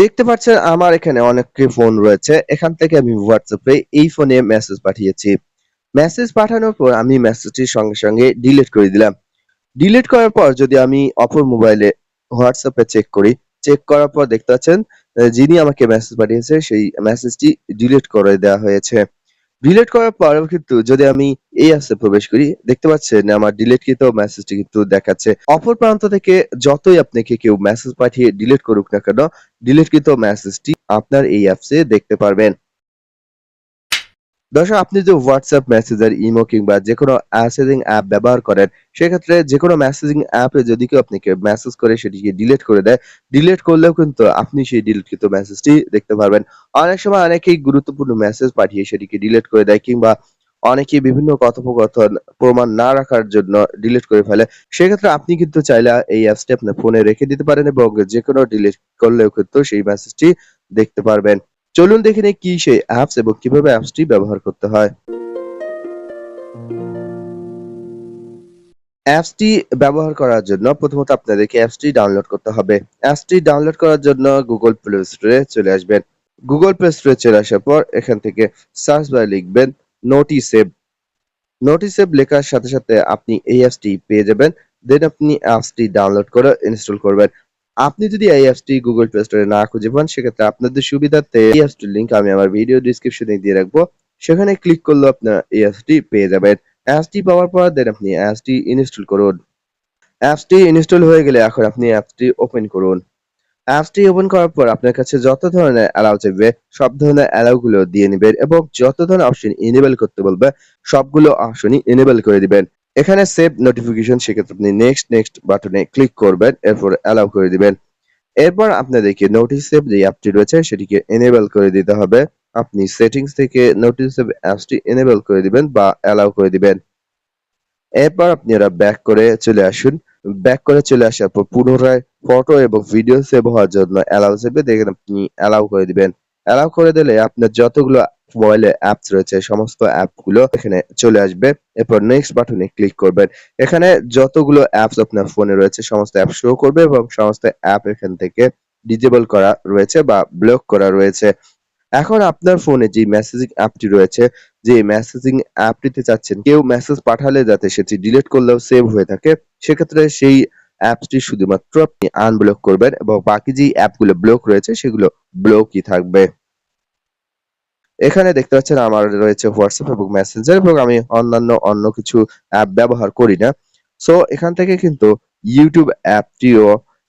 দেখতে পাচ্ছেন আমার এখানে অনেকটি ফোন রয়েছে। এখান থেকে আমি হোয়াটসঅ্যাপে এই ফোনে মেসেজ পাঠিয়েছি। মেসেজ পাঠানোর পর আমি মেসেজটি সঙ্গে, সঙ্গে ডিলিট করে দিলাম। ডিলিট করার পর যদি আমি অপর মোবাইলে এ চেক করি, চেক করার পর দেখতে পাচ্ছেন যিনি আমাকে মেসেজ পাঠিয়েছে সেই মেসেজটি ডিলিট করে দেওয়া হয়েছে। ডিলিট করার পরেও কিন্তু যদি আমি এই অ্যাপস এ প্রবেশ করি, দেখতে পাচ্ছেন আমার ডিলিটকৃত মেসেজটি কিন্তু দেখাচ্ছে। অপর প্রান্ত থেকে যতই আপনাকে কেউ মেসেজ পাঠিয়ে ডিলিট করুক না কেন, ডিলিটকৃত মেসেজটি আপনার এই অ্যাপসে এ দেখতে পারবেন। দর্শক আপনি যদি WhatsApp, Messenger, ইমো কিংবা যেকোনো মেসেজিং অ্যাপ ব্যবহার করেন, সেক্ষেত্রে যেকোনো মেসেজিং অ্যাপে যদি কেউ আপনাকে মেসেজ করে সেটিকে ডিলিট করে দেয়, ডিলিট করলেও কিন্তু আপনি সেই ডিলিটকৃত মেসেজটি দেখতে পারবেন। অনেক সময় অনেকেই গুরুত্বপূর্ণ মেসেজ পাঠিয়ে সেটিকে ডিলিট করে দেয় কিংবা অনেকে বিভিন্ন কথোপকথন প্রমাণ না রাখার জন্য ডিলিট করে ফেলে। সেক্ষেত্রে আপনি কিন্তু চাইলে এই অ্যাপসটি আপনার ফোনে রেখে দিতে পারেন এবং যে কোনো ডিলিট করলেও কিন্তু সেই মেসেজটি দেখতে পারবেন। চলুন দেখে নেই কি সেই অ্যাপস এবং কীভাবে অ্যাপসটি ব্যবহার করতে হয়। অ্যাপসটি ব্যবহার করার জন্য প্রথমত আপনাদেরকে অ্যাপসটি ডাউনলোড করতে হবে। অ্যাপসটি ডাউনলোড করার জন্য গুগল Store এ চলে আসবেন। গুগল Store এ চলে আসার পর এখান থেকে সার্চ বারে লিখবেন নোটিসেভ। নোটিসেভ লেখার সাথে, সাথে আপনি এই অ্যাপসটি পেয়ে যাবেন। দেন আপনি অ্যাপসটি ডাউনলোড করে ইনস্টল করবেন। আপনি যদি এই অ্যাপসটি Play Store এ না খুঁজে পান, সেক্ষেত্রে আপনাদের সুবিধার্থে এই অ্যাপসটির লিংক আমি আমার ভিডিও ডেসক্রিপশনে দিয়ে রাখব। সেখানে ক্লিক করলেও আপনার এই অ্যাপসটি পেয়ে যাবেন। অ্যাপসটি পাওয়ার পর দেন আপনি অ্যাপসটি ইনস্টল করুন। অ্যাপসটি ইনস্টল হয়ে গেলে এখন আপনি অ্যাপসটি ওপেন করুন। অ্যাপসটি ওপেন করার পর আপনার কাছে যত ধরনের অ্যালাউ চাইবে, সব ধরনের অ্যালাউ গুলো দিয়ে নিবেন এবং যত ধরনের অপশন এনেবল করতে বলবে, সবগুলো অপশনই এনেবল করে দিবেন। এখানে সেভ নোটিফিকেশন সেক্ষেত্রে আপনি নেক্সট, নেক্সট বাটনে ক্লিক করবেন। এরপর অ্যালাউ করে দিবেন। এরপর আপনাদেরকে নোটিসেভ যে অ্যাপটি রয়েছে সেটিকে এনেবল করে দিতে হবে। আপনি সেটিংস থেকে নোটিসেভ অ্যাপসটি এনেবল করে দিবেন বা অ্যালাউ করে দিবেন। এরপর আপনারা ব্যাক করে চলে আসুন। ব্যাক করে চলে আসার পর পুনরায় ফটো এবং ভিডিও সেভ হওয়ার জন্য অ্যালাউ চাইবে দেখেন আপনি অ্যালাউ করে দিবেন। অ্যালাউ করে দিলে আপনার যতগুলো মোবাইলে অ্যাপস রয়েছে সমস্ত অ্যাপগুলো এখানে চলে আসবে। এরপর নেক্সট বাটনে ক্লিক করবেন। এখানে যতগুলো অ্যাপস আপনার ফোনে রয়েছে সমস্ত অ্যাপ শো করবে এবং সমস্ত অ্যাপ এখান থেকে ডিজেবল করা রয়েছে বা ব্লক করা রয়েছে। এখন আপনার ফোনে যে মেসেজিং অ্যাপটি রয়েছে, যে মেসেজিং অ্যাপটিতে চাচ্ছেন কেউ মেসেজ পাঠালে যাতে সেটি ডিলিট করলেও সেভ হয়ে থাকে, সেক্ষেত্রে সেই অ্যাপসটি শুধুমাত্র আপনি আনব্লক করবেন এবং বাকি যেই অ্যাপগুলো ব্লক রয়েছে সেগুলো ব্লকই থাকবে। এখানে দেখতে পাচ্ছেন আমার রয়েছে হোয়াটসঅ্যাপ এবং Messenger এবং আমি অন্যান্য অন্য কিছু অ্যাপ ব্যবহার করি না। সো এখান থেকে কিন্তু YouTube অ্যাপটিও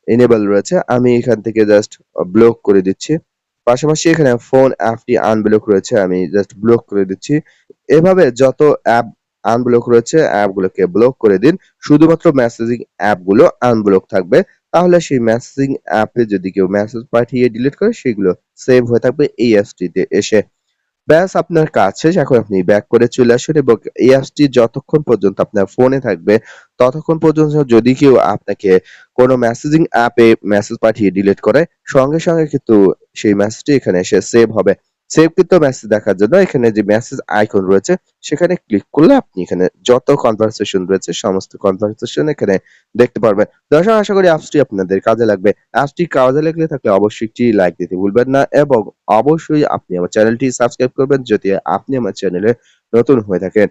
এনেবল রয়েছে। আমি এখান থেকে জাস্ট ব্লক করে দিচ্ছি। পাশাপাশি এখানে ফোন অ্যাপটি আনব্লক রয়েছে, আমি জাস্ট ব্লক করে দিচ্ছি। এভাবে যত অ্যাপ আনব্লক রয়েছে অ্যাপগুলোকে ব্লক করে দিন। শুধুমাত্র মেসেজিং অ্যাপগুলো আনব্লক থাকবে। তাহলে সেই মেসেজিং অ্যাপে যদি কেউ মেসেজ পাঠিয়ে ডিলিট করে, সেগুলো সেভ হয়ে থাকবে এই অ্যাপসটিতে এসে। ব্যাস আপনার কাজ শেষ। এখন আপনি ব্যাক করে চলে আসুন এবং এই অ্যাপসটি যতক্ষণ পর্যন্ত আপনার ফোনে থাকবে ততক্ষণ পর্যন্ত যদি কেউ আপনাকে কোনো মেসেজিং অ্যাপে মেসেজ পাঠিয়ে ডিলিট করে সঙ্গে, সঙ্গে কিন্তু সেই মেসেজটি এখানে এসে সেভ হবে। সেভকৃত মেসেজ দেখার জন্য এখানে যে মেসেজ আইকন রয়েছে, সেখানে ক্লিক করলে আপনি এখানে যত কনভারসেশন রয়েছে, সমস্ত কনভারসেশন এখানে দেখতে পারবেন। দর্শক, আশা করি অ্যাপসটি আপনাদের কাজে লাগবে। অ্যাপসটি কাজে লাগলে থাকলে অবশ্যই একটি লাইক দিতে ভুলবেন না এবং অবশ্যই আপনি আমার চ্যানেলটি সাবস্ক্রাইব করবেন যদি আপনি আমার চ্যানেলে নতুন হয়ে থাকেন।